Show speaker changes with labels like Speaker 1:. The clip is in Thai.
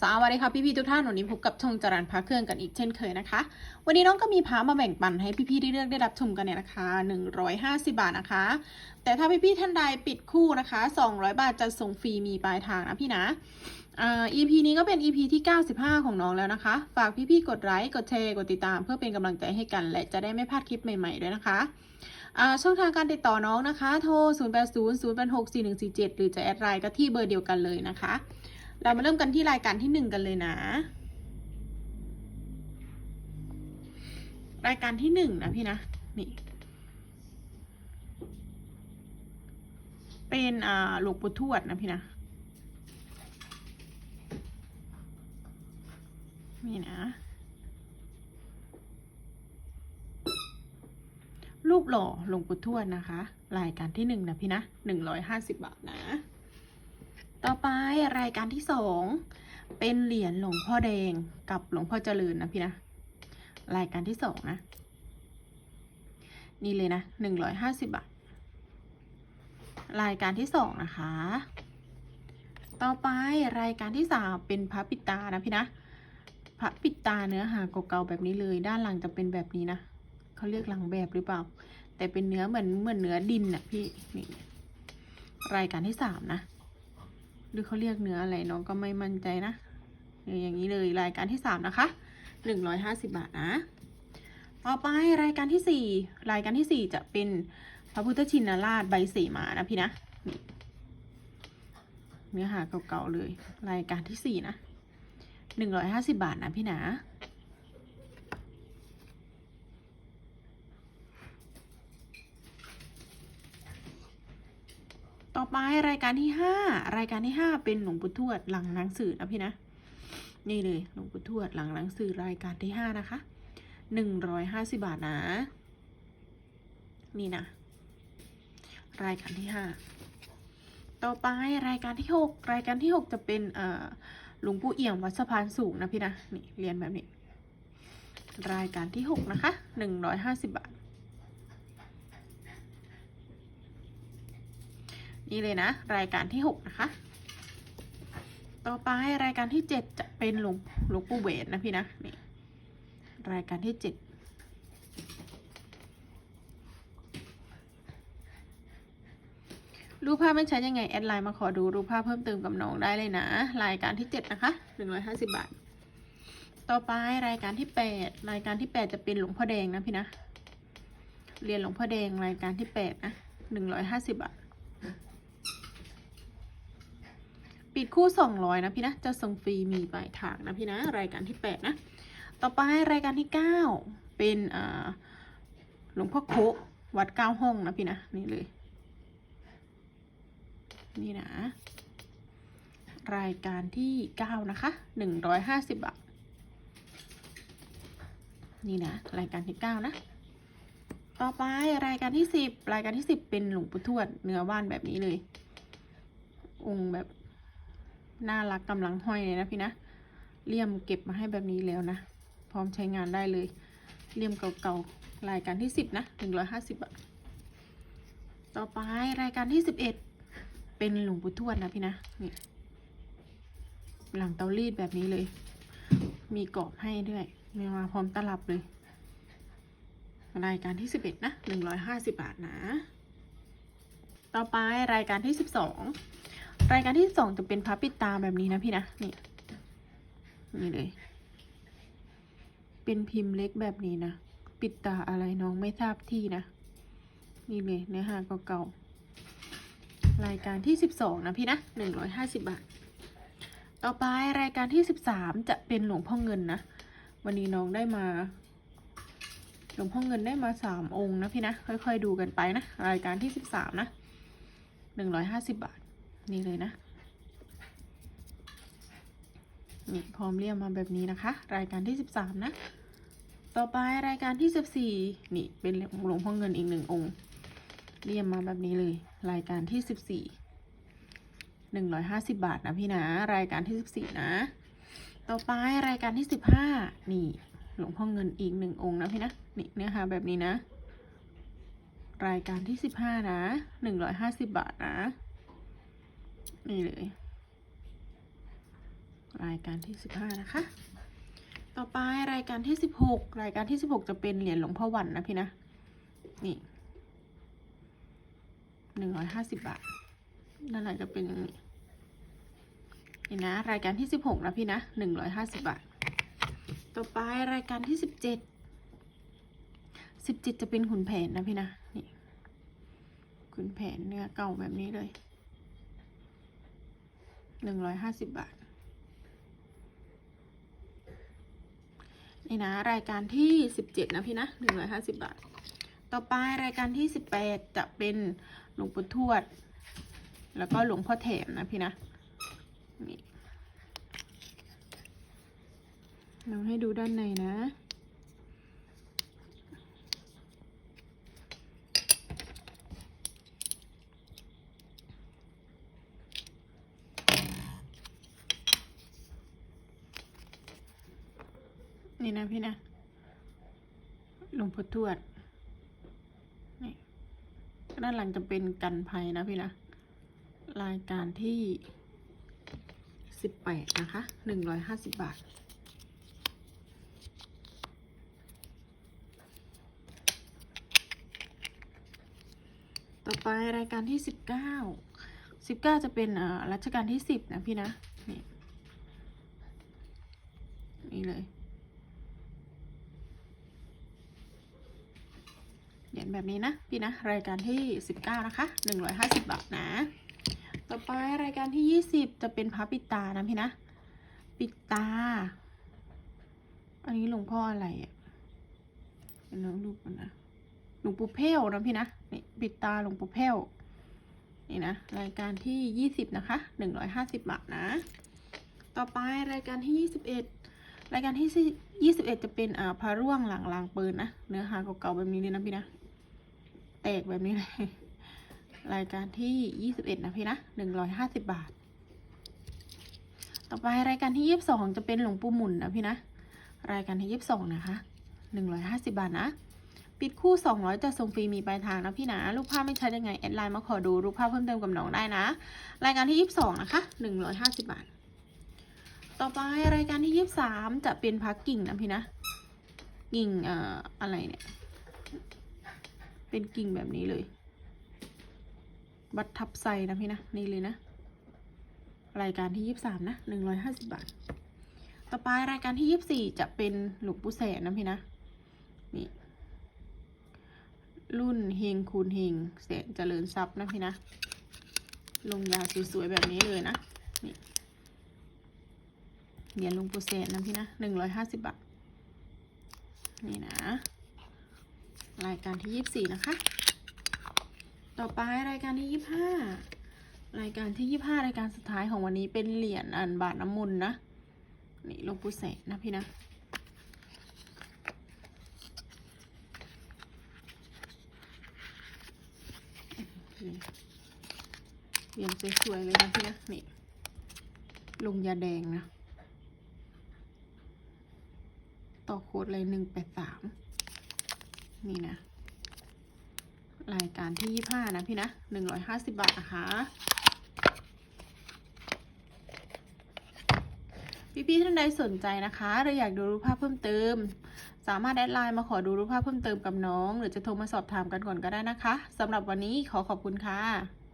Speaker 1: สวัสดีค่ะพี่ๆทุกท่านวันนี้พบกับช่องจรันพระเครื่องกันอีกเช่นเคยนะคะ วันนี้น้องก็มีพามาแบ่งปันให้พี่ๆได้เลือกได้รับชมกันเนี่ยนะคะ150 บาทนะคะ แต่ถ้าพี่ๆท่านใดปิดคู่นะคะ 200 บาทจะส่งฟรีมีปลายทางนะพี่นะอ่า EP นี้ก็เป็น EP ที่ 95 ของน้องแล้วนะคะ ฝากพี่ๆกดไลค์กดแชร์กดติดตาม เพื่อเป็นกำลังใจให้กัน และจะได้ไม่พลาดคลิปใหม่ๆด้วยนะคะอ่าช่องทางการติดต่อน้องนะคะ โทร 0 8 0 0 8 6 4 1 4 7 หรือจะแอดไลน์ก็ที่เบอร์เดียวกันเลยนะคะ เรามาเริ่มกันที่รายการที่หนึ่งกันเลยนะ รายการที่หนึ่งนะพี่นะนี่เป็นอ่าหลวงปู่ทวดนะพี่นะนี่นะ รูปหล่อหลวงปู่ทวดนะคะ รายการที่หนึ่งนะพี่นะหนึ่งร้อยห้าสิบบาทนะ ต่อไปรายการที่สองเป็นเหรียญหลวงพ่อแดงกับหลวงพ่อเจริญนะพี่นะ รายการที่สองนะ นี่เลยนะหนึ่งร้อยห้าสิบบาท รายการที่สองนะคะ ต่อไปรายการที่สามเป็นพระปิตานะพี่นะ พระปิตาเนื้อหาเก่าๆแบบนี้เลย ด้านหลังจะเป็นแบบนี้นะเขาเรียกหลังแบบหรือเปล่า แต่เป็นเนื้อเหมือนเหมือนเนื้อดินน่ะพี่นี่รายการที่สามนะ รือเขาเรียกเนื้ออะไรน้องก็ไม่มั่นใจนะอย่างนี้เลยรายการที่สามนะคะหนึ่งร้อยห้าสิบบาทนะต่อไปรายการที่สี่รายการที่สี่จะเป็นพระพุทธชินราชใบสีมานะพี่นะนี่เนื้อหาเก่าๆเลย รายการที่สี่นะหนึ่งร้อยห้าสิบบาทนะพี่นะ ต่อไปรายการที่ห้ารายการที่ห้าเป็นหลวงปู่ทวดหลังหนังสือนะพี่นะ นี่เลยหลวงปู่ทวดหลังหนังสือรายการที่ห้านะคะหนึ่งร้อยห้าสิบาทนะ นี่นะ รายการที่ห้าต่อไปรายการที่หกรายการที่หกจะเป็นเอ่อหลวงปู่เอี่ยมวัดสะพานสูงนะพี่นะนี่เรียนแบบนี้ รายการที่หกนะคะหนึ่งร้อยห้าสิบบาท นี่เลยนะ รายการที่หกนะคะ ต่อไปรายการที่เจ็ดจะเป็นหลวงหลวงปู่เวนนะพี่นะนี่รายการที่เจ็ดรูปภาพไม่ใช้ยังไง แอดไลน์มาขอดูรูปภาพเพิ่มเติมกับน้องได้เลยนะ รายการที่เจ็ดนะคะหนึ่งร้อยห้าสิบบาท ต่อไปรายการที่แปดรายการที่แปดจะเป็นหลวงพ่อแดงนะพี่นะ เรียนหลวงพ่อแดงรายการที่แปดนะหนึ่งร้อยห้าสิบบาท ปิดคู่สองร้อยนะพี่นะ จะส่งฟรีมีปลายทางนะพี่นะ รายการที่แปดนะ ต่อไปรายการที่เก้าเป็นหลวงพ่อโควัดเก้าห้องนะพี่นะ นี่เลย นี่นะ รายการที่เก้านะคะหนึ่งร้อยห้าสิบาท นี่นะ รายการที่เก้านะต่อไปรายการที่สิบรายการที่สิบเป็นหลวงปู่ทวดเนื้อว่านแบบนี้เลย องค์แบบ น่ารักกำลังห้อยเลยนะพี่นะเลี่ยมเก็บมาให้แบบนี้แล้วนะ พร้อมใช้งานได้เลย เลี่ยมเก่าๆรายการที่สิบนะหนึ่งร้อยห้าสิบบาทต่อไปรายการที่สิบเอ็ดเป็นหลวงปู่ทวดนะพี่นะนี่หลังเตารีดแบบนี้เลย มีกรอบให้ด้วยมีมาพร้อมตลับเลย รายการที่สิบเอ็ดนะหนึ่งร้อยห้าสิบบาทนะ ต่อไปรายการที่สิบสอง รายการที่สองจะเป็นพับปิดตาแบบนี้นะพี่นะ นี่ นี่เลย เป็นพิมพ์เล็กแบบนี้นะ ปิดตาอะไรน้องไม่ทราบที่นะ นี่เลยเนื้อหาเก่าๆ รายการที่สิบสองนะพี่นะหนึ่งร้อยห้าสิบบาท ต่อไปรายการที่สิบสามจะเป็นหลวงพ่อเงินนะ วันนี้น้องได้มา หลวงพ่อเงินได้มาสามองค์นะพี่นะ ค่อยๆดูกันไปนะ รายการที่สิบสามนะหนึ่งร้อยห้าสิบบาท นี่เลยนะนี่พร้อมเรียมมาแบบนี้นะคะ รายการที่สิบสามนะ ต่อไปรายการที่สิบสี่นี่เป็นหลวงพ่อเงินอีกหนึ่งองค์ เรียมมาแบบนี้เลย รายการที่สิบสี่หนึ่งร้อยห้าสิบบาทนะพี่นะ รายการที่สิบสี่นะ ต่อไปรายการที่สิบห้านี่หลวงพ่อเงินอีกหนึ่งองค์นะพี่นะ นี่เนื้อหาแบบนี้นะ รายการที่สิบห้านะหนึ่งร้อยห้าสิบบาทนะ นี่เลย รายการที่สิบห้านะคะ ต่อไปรายการที่สิบหกรายการที่สิบหกจะเป็นเหรียญหลวงพ่อวันนะพี่นะ นี่หนึ่งร้อยห้าสิบบาทด้านหลังจะเป็นอย่างนี้นี่นะ รายการที่สิบหกนะพี่นะหนึ่งร้อยห้าสิบบาท ต่อไปรายการที่สิบเจ็ดสิบเจ็ดจะเป็นขุนแผนนะพี่นะ นี่ขุนแผนเนื้อเก่าแบบนี้เลย หนึ่งร้อยห้าสิบบาท นี่นะ รายการที่สิบเจ็ดนะพี่นะหนึ่งร้อยห้าสิบบาท ต่อไปรายการที่สิบแปดจะเป็นหลวงปู่ทวด แล้วก็หลวงพ่อแถมนะพี่นะ นี่เราให้ดูด้านในนะ นะพี่นะหลวงพ่อทวดนี่ด้านหลังจะเป็นกันภัยนะพี่นะรายการที่สิบแปดนะคะหนึ่งร้อยห้าสิบบาทต่อไปรายการที่สิบเก้าสิบเก้าจะเป็นรัชกาลที่สิบนะพี่นะ นี่นี่เลย เหรียญแบบนี้นะพี่นะรายการที่สิบเก้านะคะหนึ่งร้อยห้าสิบบาทนะ ต่อไปรายการที่ยี่สิบจะเป็นพระปิตานะพี่นะ ปิตา อันนี้หลวงพ่ออะไรอะเดี๋ยวน้องดูก่อนนะหลวงปู่เพ้วนะพี่นะนี่ปิตาหลวงปู่เพ้วนี่นะรายการที่ยี่สิบนะคะหนึ่งร้อยห้าสิบบาทนะ ต่อไปรายการที่ยี่สิบเอ็ดรายการที่ยี่สิบเอ็ดจะเป็นอ่าพระร่วงหลังรางปืนนะ เนื้อหาเก่าๆแบบนี้เลยนะพี่นะ แตกแบบนี้เลย รายการที่ยี่สิบเอ็ดนะพี่นะหนึ่งร้อยห้าสิบบาท ต่อไปรายการที่ยี่สิบสองจะเป็นหลวงปู่หมุนนะพี่นะ รายการที่ยี่สิบสองนะคะหนึ่งร้อยห้าสิบบาทนะ ปิดคู่สองร้อยจะส่งฟรีมีปลายทางนะพี่นะ รูปภาพไม่ชัดยังไง แอดไลน์มาขอดูรูปภาพเพิ่มเติมกับน้องได้นะ รายการที่ยี่สิบสองนะคะหนึ่งร้อยห้าสิบบาท ต่อไปรายการที่ยี่สิบสามจะเป็นพักกิ่งนะพี่นะ กิ่งเอ่ออะไรเนี่ย เป็นกิ่งแบบนี้เลย บัตรทับไซนะพี่นะ นี่เลยนะ รายการที่ยี่สิบสามนะหนึ่งร้อยห้าสิบบาท ต่อไปรายการที่ยี่สิบสี่จะเป็นหลวงปู่แสนนะพี่นะ นี่ รุ่นเฮงคูณเฮงแสนเจริญทรัพย์นะพี่นะ ลงยาสวยๆแบบนี้เลยนะ นี่เหรียญหลวงปู่แสนนะพี่นะหนึ่งร้อยห้าสิบบาท นี่นะ รายการที่ยี่สี่นะคะ ต่อไปรายการที่ยี่ห้ารายการที่ยี่ห้ารายการสุดท้ายของวันนี้เป็นเหรียญอันบาทน้ำมนต์นะ นี่ลงปู่แสนนะพี่นะเหรียญสวยๆเลยนะพี่นะ นี่ ลงยาแดงนะ ต่อโค้ดเลยหนึ่งแปดสาม นี่นะ รายการที่ยี่ห้านะพี่นะหนึ่งร้อยห้าสิบบาทนะคะพี่ๆท่านใดสนใจนะคะหรืออยากดูรูปภาพเพิ่มเติม สามารถแอดไลน์มาขอดูรูปภาพเพิ่มเติมกับน้อง หรือจะโทรมาสอบถามกันก่อนก็ได้นะคะสำหรับวันนี้ขอขอบคุณค่ะ